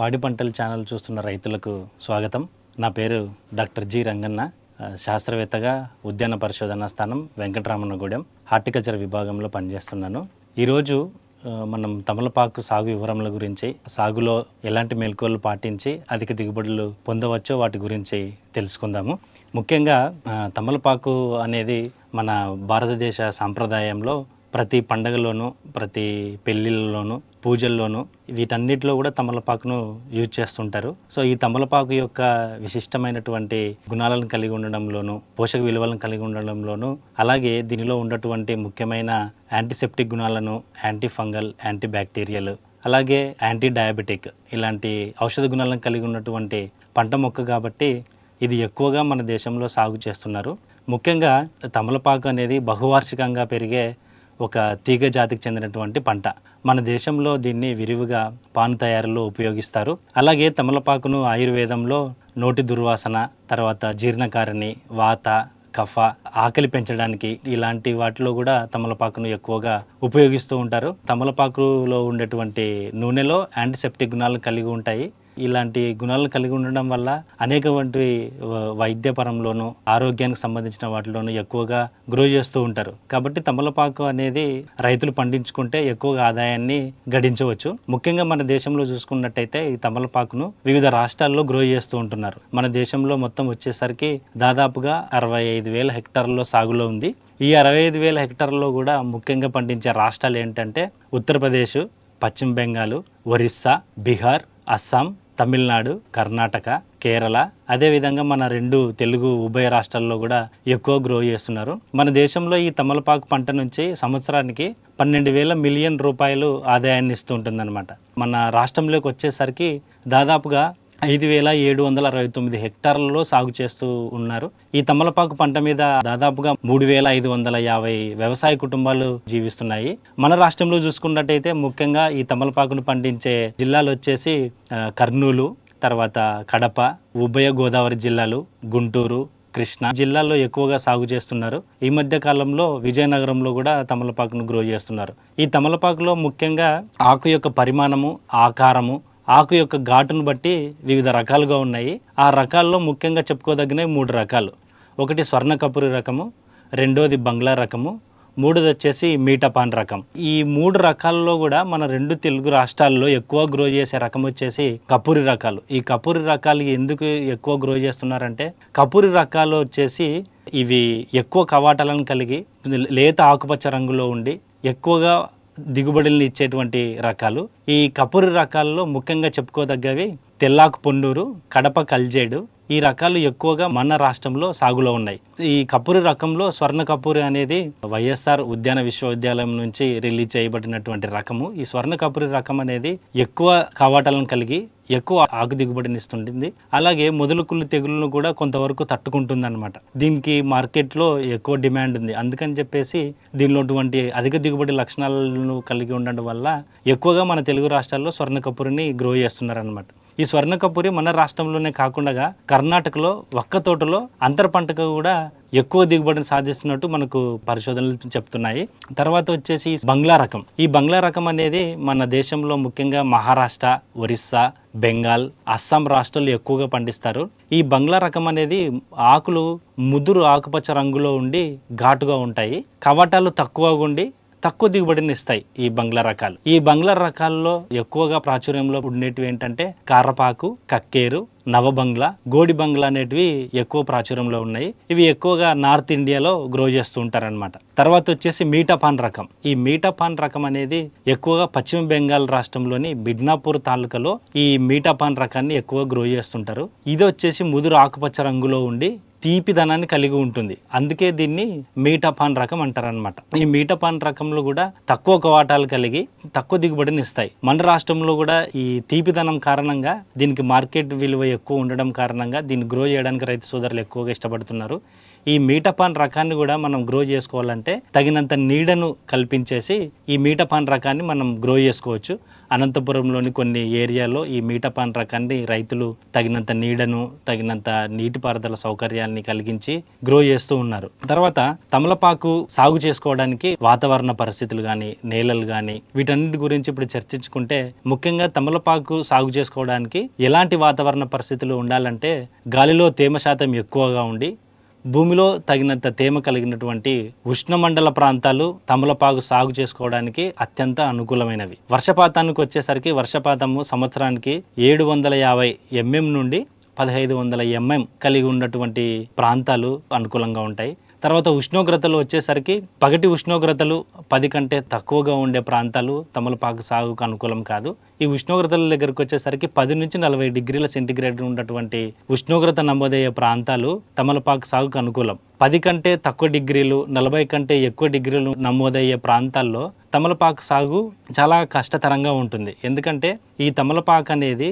పాడి పంటల ఛానల్ చూస్తున్న రైతులకు స్వాగతం. నా పేరు డాక్టర్ జి రంగన్న. శాస్త్రవేత్తగా ఉద్యాన పరిశోధనా స్థానం వెంకటరామన్నగూడెం హార్టికల్చర్ విభాగంలో పనిచేస్తున్నాను. ఈరోజు మనం తమలపాకు సాగు వివరముల గురించి సాగులో ఎలాంటి మెలకువలు పాటించి అధిక దిగుబడులు పొందవచ్చో వాటి గురించి తెలుసుకుందాము. ముఖ్యంగా తమలపాకు అనేది మన భారతదేశ సాంప్రదాయంలో ప్రతి పండగలోనూ ప్రతి పెళ్ళిళ్ళలోనూ పూజల్లోనూ వీటన్నిటిలో కూడా తమలపాకును యూజ్ చేస్తుంటారు. సో ఈ తమలపాకు యొక్క విశిష్టమైనటువంటి గుణాలను కలిగి ఉండడంలోనూ పోషక విలువలను కలిగి ఉండడంలోనూ అలాగే దీనిలో ఉన్నటువంటి ముఖ్యమైన యాంటీసెప్టిక్ గుణాలను యాంటీ ఫంగల్ యాంటీ బ్యాక్టీరియల్ అలాగే యాంటీ డయాబెటిక్ ఇలాంటి ఔషధ గుణాలను కలిగి ఉన్నటువంటి పంట మొక్క కాబట్టి ఇది ఎక్కువగా మన దేశంలో సాగు చేస్తున్నారు. ముఖ్యంగా తమలపాకు అనేది బహువార్షికంగా పెరిగే ఒక తీగ జాతికి చెందినటువంటి పంట. మన దేశంలో దీన్ని విరివిగా పాన్ తయారీలో ఉపయోగిస్తారు. అలాగే తమలపాకును ఆయుర్వేదంలో నోటి దుర్వాసన తర్వాత జీర్ణకారిణి వాత కఫ ఆకలి పెంచడానికి ఇలాంటి వాటిలో కూడా తమలపాకును ఎక్కువగా ఉపయోగిస్తూ ఉంటారు. తమలపాకులో ఉండేటువంటి నూనెలో యాంటీసెప్టిక్ గుణాలు కలిగి ఉంటాయి. ఇలాంటి గుణాలు కలిగి ఉండడం వల్ల అనేక వ- వైద్యపరంలోనూ ఆరోగ్యానికి సంబంధించిన వాటిలోనూ ఎక్కువగా గ్రో చేస్తూ ఉంటారు. కాబట్టి తమలపాకు అనేది రైతులు పండించుకుంటే ఎక్కువగా ఆదాయాన్ని గడించవచ్చు. ముఖ్యంగా మన దేశంలో చూసుకున్నట్టయితే ఈ తమలపాకును వివిధ రాష్ట్రాల్లో గ్రో చేస్తూ ఉంటున్నారు. మన దేశంలో మొత్తం వచ్చేసరికి దాదాపుగా అరవై ఐదు వేల హెక్టార్లలో సాగులో ఉంది. ఈ అరవై ఐదు వేల హెక్టార్లలో కూడా ముఖ్యంగా పండించే రాష్ట్రాలు ఏంటంటే ఉత్తరప్రదేశ్ పశ్చిమ బెంగాల్ ఒరిస్సా బీహార్ అస్సాం తమిళనాడు కర్ణాటక కేరళ అదేవిధంగా మన రెండు తెలుగు ఉభయ రాష్ట్రాల్లో కూడా ఎక్కువ గ్రో చేస్తున్నారు. మన దేశంలో ఈ తమలపాకు పంట నుంచి సంవత్సరానికి పన్నెండు వేల మిలియన్ రూపాయలు ఆదాయాన్ని ఇస్తూ ఉంటుందన్నమాట. మన రాష్ట్రంలోకి వచ్చేసరికి దాదాపుగా ఐదు వేల ఏడు వందల అరవై తొమ్మిది హెక్టార్లలో సాగు చేస్తూ ఉన్నారు. ఈ తమలపాకు పంట మీద దాదాపుగా మూడు వేల ఐదు వందల యాభై వ్యవసాయ కుటుంబాలు జీవిస్తున్నాయి. మన రాష్ట్రంలో చూసుకున్నట్టయితే ముఖ్యంగా ఈ తమలపాకును పండించే జిల్లాలు వచ్చేసి కర్నూలు తర్వాత కడప ఉభయ గోదావరి జిల్లాలు గుంటూరు కృష్ణా జిల్లాల్లో ఎక్కువగా సాగు చేస్తున్నారు. ఈ మధ్య కాలంలో విజయనగరంలో కూడా తమలపాకును గ్రో చేస్తున్నారు. ఈ తమలపాకులో ముఖ్యంగా ఆకు యొక్క పరిమాణము ఆకారము ఆకు యొక్క ఘాటును బట్టి వివిధ రకాలుగా ఉన్నాయి. ఆ రకాల్లో ముఖ్యంగా చెప్పుకోదగినవి మూడు రకాలు. ఒకటి స్వర్ణ కపూరి రకము రెండోది బంగ్లా రకము మూడోది వచ్చేసి మీటపాన్ రకం. ఈ మూడు రకాల్లో కూడా మన రెండు తెలుగు రాష్ట్రాల్లో ఎక్కువ గ్రో చేసే రకం వచ్చేసి కపూరి రకాలు. ఈ కపూరి రకాలు ఎందుకు ఎక్కువ గ్రో చేస్తున్నారంటే కపూరి రకాలు వచ్చేసి ఇవి ఎక్కువ కవాటాలను కలిగి లేత ఆకుపచ్చ రంగులో ఉండి ఎక్కువగా దిగుబడులను ఇచ్చేటువంటి రకాలు. ఈ కపూరి రకాల్లో ముఖ్యంగా చెప్పుకోదగ్గవి తెల్లాకు పొండూరు కడప కల్జేడు ఈ రకాలు ఎక్కువగా మన రాష్ట్రంలో సాగులో ఉన్నాయి. ఈ కపూరి రకంలో స్వర్ణ కపూరి అనేది వైఎస్ఆర్ ఉద్యాన విశ్వవిద్యాలయం నుంచి రిలీజ్ చేయబడినటువంటి రకము. ఈ స్వర్ణ కపూరి రకం అనేది ఎక్కువ కవాటాలను కలిగి ఎక్కువ ఆకు దిగుబడినిస్తుంటుంది అలాగే మొదలు కుళ్ళు తెగులను కూడా కొంతవరకు తట్టుకుంటుంది అనమాట దీనికి మార్కెట్లో ఎక్కువ డిమాండ్ ఉంది. అందుకని చెప్పేసి దీనిలో అధిక దిగుబడి లక్షణాలను కలిగి ఉండడం వల్ల ఎక్కువగా మన తెలుగు రాష్ట్రాల్లో స్వర్ణ కపూరిని గ్రో చేస్తున్నారనమాట ఈ స్వర్ణ కపూరి మన రాష్ట్రంలోనే కాకుండా కర్ణాటకలో ఒక్క తోటలో అంతర పంటకు కూడా ఎక్కువ దిగుబడిని సాధిస్తున్నట్టు మనకు పరిశోధనలు చెప్తున్నాయి. తర్వాత వచ్చేసి బంగ్లా రకం. ఈ బంగ్లా రకం అనేది మన దేశంలో ముఖ్యంగా మహారాష్ట్ర ఒరిస్సా బెంగాల్ అస్సాం రాష్ట్రాలు ఎక్కువగా పండిస్తారు. ఈ బంగ్లా రకం అనేది ఆకులు ముదురు ఆకుపచ్చ రంగులో ఉండి ఘాటుగా ఉంటాయి. కవాటాలు తక్కువగా ఉండి తక్కువ దిగుబడిని ఇస్తాయి ఈ బంగ్లా రకాలు. ఈ బంగ్లా రకాల్లో ఎక్కువగా ప్రాచుర్యంలో ఉండేటివి ఏంటంటే కారపాకు కక్కేరు నవబంగ్లా గోడి బంగ్లా అనేటివి ఎక్కువ ప్రాచుర్యంలో ఉన్నాయి. ఇవి ఎక్కువగా నార్త్ ఇండియాలో గ్రో చేస్తూ ఉంటారనమాట తర్వాత వచ్చేసి మీటాపాన్ రకం. ఈ మీటాపాన్ రకం అనేది ఎక్కువగా పశ్చిమ బెంగాల్ రాష్ట్రంలోని బిడ్నాపూర్ తాలూకాలో ఈ మీటాపాన్ రకాన్ని ఎక్కువ గ్రో చేస్తుంటారు. ఇది వచ్చేసి ముదురు ఆకుపచ్చ రంగులో ఉండి తీపిదనాన్ని కలిగి ఉంటుంది. అందుకే దీన్ని మీటపాన్ రకం అంటారనమాట ఈ మీటపాన్ రకంలో కూడా తక్కువ కవాటాలు కలిగి తక్కువ దిగుబడిని ఇస్తాయి. మన రాష్ట్రంలో కూడా ఈ తీపిదనం కారణంగా దీనికి మార్కెట్ విలువ ఎక్కువ ఉండడం కారణంగా దీన్ని గ్రో చేయడానికి రైతు సోదరులు ఎక్కువగా ఇష్టపడుతున్నారు. ఈ మీటపాన్ రకాన్ని కూడా మనం గ్రో చేసుకోవాలంటే తగినంత నీడను కల్పించేసి ఈ మీటపాన్ రకాన్ని మనం గ్రో చేసుకోవచ్చు. అనంతపురంలోని కొన్ని ఏరియాలో ఈ మీటపాన్ రకాన్ని రైతులు తగినంత నీడను తగినంత నీటిపారుదల సౌకర్యాన్ని కలిగించి గ్రో చేస్తూ ఉన్నారు. తర్వాత తమలపాకు సాగు చేసుకోవడానికి వాతావరణ పరిస్థితులు కానీ నేలలు కానీ వీటన్నిటి గురించి ఇప్పుడు చర్చించుకుంటే ముఖ్యంగా తమలపాకు సాగు చేసుకోవడానికి ఎలాంటి వాతావరణ పరిస్థితులు ఉండాలంటే గాలిలో తేమ శాతం ఎక్కువగా ఉండి భూమిలో తగినంత తేమ కలిగినటువంటి ఉష్ణమండల ప్రాంతాలు తమలపాకు సాగు చేసుకోవడానికి అత్యంత అనుకూలమైనవి. వర్షపాతానికి వచ్చేసరికి వర్షపాతము సంవత్సరానికి ఏడు వందల యాభై ఎంఎం నుండి పదహైదు వందల ఎంఎం కలిగి ఉన్నటువంటి ప్రాంతాలు అనుకూలంగా ఉంటాయి. తర్వాత ఉష్ణోగ్రతలు వచ్చేసరికి పగటి ఉష్ణోగ్రతలు పది కంటే తక్కువగా ఉండే ప్రాంతాలు తమలపాకు సాగుకు అనుకూలం కాదు. ఈ ఉష్ణోగ్రతల దగ్గరకు వచ్చేసరికి పది నుంచి నలభై డిగ్రీల సెంటిగ్రేడ్ ఉన్నటువంటి ఉష్ణోగ్రత నమోదయ్యే ప్రాంతాలు తమలపాకు సాగుకు అనుకూలం. పది కంటే తక్కువ డిగ్రీలు నలభై కంటే ఎక్కువ డిగ్రీలు నమోదయ్యే ప్రాంతాల్లో తమలపాకు సాగు చాలా కష్టతరంగా ఉంటుంది. ఎందుకంటే ఈ తమలపాకు అనేది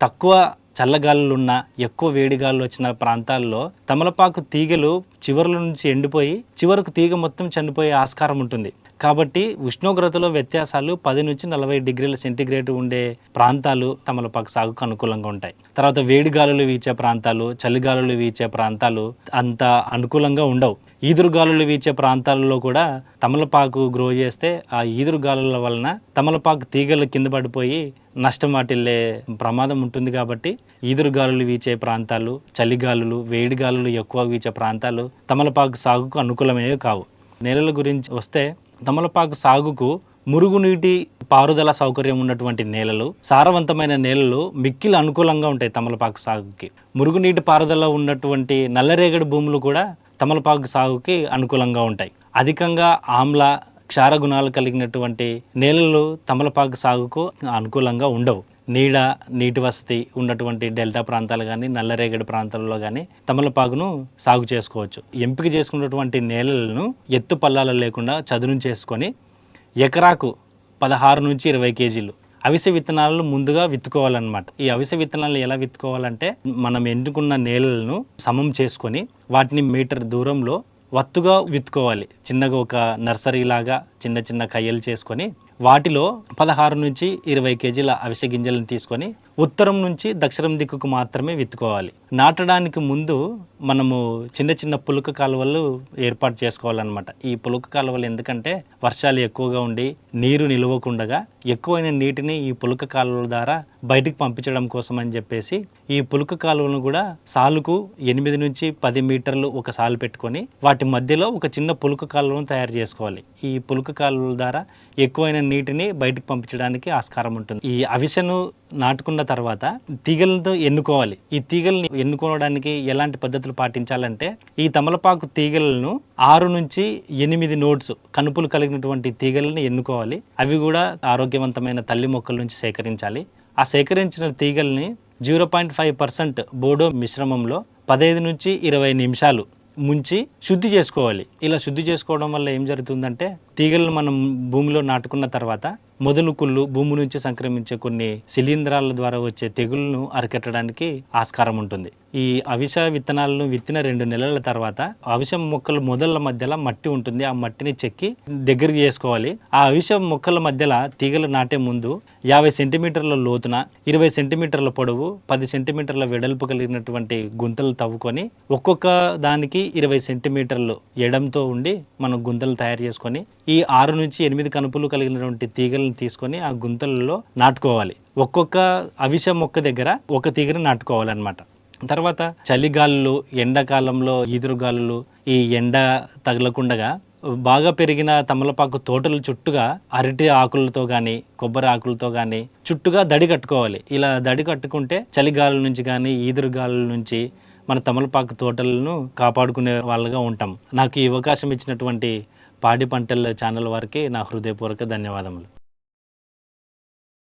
తక్కువ చల్లగాలులున్న ఎక్కువ వేడిగాలు వచ్చిన ప్రాంతాల్లో తమలపాకు తీగలు చివరల నుంచి ఎండిపోయి చివరకు తీగ మొత్తం చనిపోయే ఆస్కారం ఉంటుంది. కాబట్టి ఉష్ణోగ్రతలో వ్యత్యాసాలు పది నుంచి నలభై డిగ్రీల సెంటిగ్రేడ్ ఉండే ప్రాంతాలు తమలపాకు సాగుకు అనుకూలంగా ఉంటాయి. తర్వాత వేడి గాలులు వీచే ప్రాంతాలు చలిగాలులు వీచే ప్రాంతాలు అంత అనుకూలంగా ఉండవు. ఈదురు గాలులు వీచే ప్రాంతాలలో కూడా తమలపాకు గ్రో చేస్తే ఆ ఈదురు గాలుల వలన తమలపాకు తీగలు కింద పడిపోయి నష్టం వాటిల్లే ప్రమాదం ఉంటుంది కాబట్టి ఈదురు గాలులు వీచే ప్రాంతాలు చలిగాలులు వేడిగాలులు ఎక్కువ వీచే ప్రాంతాలు తమలపాకు సాగుకు అనుకూలమే కావు. నేలల గురించి వస్తే తమలపాకు సాగుకు మురుగునీటి పారుదల సౌకర్యం ఉన్నటువంటి నేలలు సారవంతమైన నేలలు మిక్కిలు అనుకూలంగా ఉంటాయి తమలపాకు సాగుకి. మురుగునీటి పారుదల ఉన్నటువంటి నల్లరేగడి భూములు కూడా తమలపాకు సాగుకి అనుకూలంగా ఉంటాయి. అధికంగా ఆమ్ల క్షార గుణాలు కలిగినటువంటి నేలలు తమలపాకు సాగుకు అనుకూలంగా ఉండవు. నీడ నీటి వసతి ఉన్నటువంటి డెల్టా ప్రాంతాలు కానీ నల్లరేగడి ప్రాంతాలలో కానీ తమలపాకును సాగు చేసుకోవచ్చు. ఎంపిక చేసుకున్నటువంటి నేలలను ఎత్తు పల్లాలు లేకుండా చదును చేసుకొని ఎకరాకు పదహారు నుంచి ఇరవై కేజీలు అవిసె విత్తనాలను ముందుగా విత్తుకోవాలన్నమాట. ఈ అవిసె విత్తనాలను ఎలా విత్తుకోవాలంటే మనం ఎన్నుకున్న నేలలను సమం చేసుకొని వాటిని మీటర్ దూరంలో వత్తుగా విత్తుకోవాలి. చిన్నగా ఒక నర్సరీ లాగా చిన్న చిన్న కయ్యలు చేసుకొని వాటిలో పదహారు నుంచి ఇరవై కేజీల అవిసె గింజలను తీసుకొని ఉత్తరం నుంచి దక్షిణం దిక్కుకు మాత్రమే విత్తుకోవాలి. నాటడానికి ముందు మనము చిన్న చిన్న పులుక కాలువలు ఏర్పాటు చేసుకోవాలన్నమాట. ఈ పులుక కాలువలు ఎందుకంటే వర్షాలు ఎక్కువగా ఉండి నీరు నిలవకుండగా ఎక్కువైన నీటిని ఈ పులుక కాలువల ద్వారా బయటికి పంపించడం కోసం అని చెప్పేసి ఈ పులుక కాలువలను కూడా సాలుకు ఎనిమిది నుంచి పది మీటర్లు ఒక సాలు పెట్టుకొని వాటి మధ్యలో ఒక చిన్న పులుక కాలువను తయారు చేసుకోవాలి. ఈ పులుక కాలువల ద్వారా ఎక్కువైన నీటిని బయటకు పంపించడానికి ఆస్కారం ఉంటుంది. ఈ అవిసెను నాటుకున్న తర్వాత తీగలతో ఎన్నుకోవాలి. ఈ తీగల్ని ఎన్నుకోవడానికి ఎలాంటి పద్ధతులు పాటించాలంటే ఈ తమలపాకు తీగలను ఆరు నుంచి ఎనిమిది నోట్స్ కనుపులు కలిగినటువంటి తీగలను ఎన్నుకోవాలి. అవి కూడా ఆరోగ్యవంతమైన తల్లి మొక్కల నుంచి సేకరించాలి. ఆ సేకరించిన తీగల్ని జీరో పాయింట్ ఫైవ్ పర్సెంట్ బోడో మిశ్రమంలో పదహైదు నుంచి ఇరవై నిమిషాలు ముంచి శుద్ధి చేసుకోవాలి. ఇలా శుద్ధి చేసుకోవడం వల్ల ఏం జరుగుతుందంటే తీగలను మనం భూమిలో నాటుకున్న తర్వాత మొదలు కుళ్ళు భూమి నుంచి సంక్రమించే కొన్ని శిలీంధ్రాల ద్వారా వచ్చే తెగుళ్ళను అరికట్టడానికి ఆస్కారం ఉంటుంది. ఈ అవిష విత్తనాలను విత్తిన రెండు నెలల తర్వాత అవిష మొక్కల మొదళ్ళ మధ్యలో మట్టి ఉంటుంది. ఆ మట్టిని చెక్కి దగ్గరికి చేసుకోవాలి. ఆ అవిష మొక్కల మధ్యలో తీగలు నాటే ముందు యాభై సెంటీమీటర్ల లోతున ఇరవై సెంటీమీటర్ల పొడవు పది సెంటీమీటర్ల వెడల్పు కలిగినటువంటి గుంతలు తవ్వుకొని ఒక్కొక్క దానికి ఇరవై సెంటీమీటర్లు ఎడంతో ఉండి మనం గుంతలు తయారు చేసుకొని ఈ ఆరు నుంచి ఎనిమిది కనుపులు కలిగినటువంటి తీగలను తీసుకొని ఆ గుంతలలో నాటుకోవాలి. ఒక్కొక్క అవిష మొక్క దగ్గర ఒక తీగని నాటుకోవాలన్నమాట. తర్వాత చలిగాలులు ఎండాకాలంలో ఈదురుగాలులు ఈ ఎండ తగలకుండగా బాగా పెరిగిన తమలపాకు తోటల చుట్టుగా అరటి ఆకులతో కానీ కొబ్బరి ఆకులతో కానీ చుట్టుగా దడి కట్టుకోవాలి. ఇలా దడి కట్టుకుంటే చలిగాలుల నుంచి కానీ ఈదురుగాలుల నుంచి మన తమలపాకు తోటలను కాపాడుకునే వాళ్ళగా ఉంటాం. నాకు ఈ అవకాశం ఇచ్చినటువంటి పాడి పంటల ఛానల్ వారికి నా హృదయపూర్వక ధన్యవాదములు.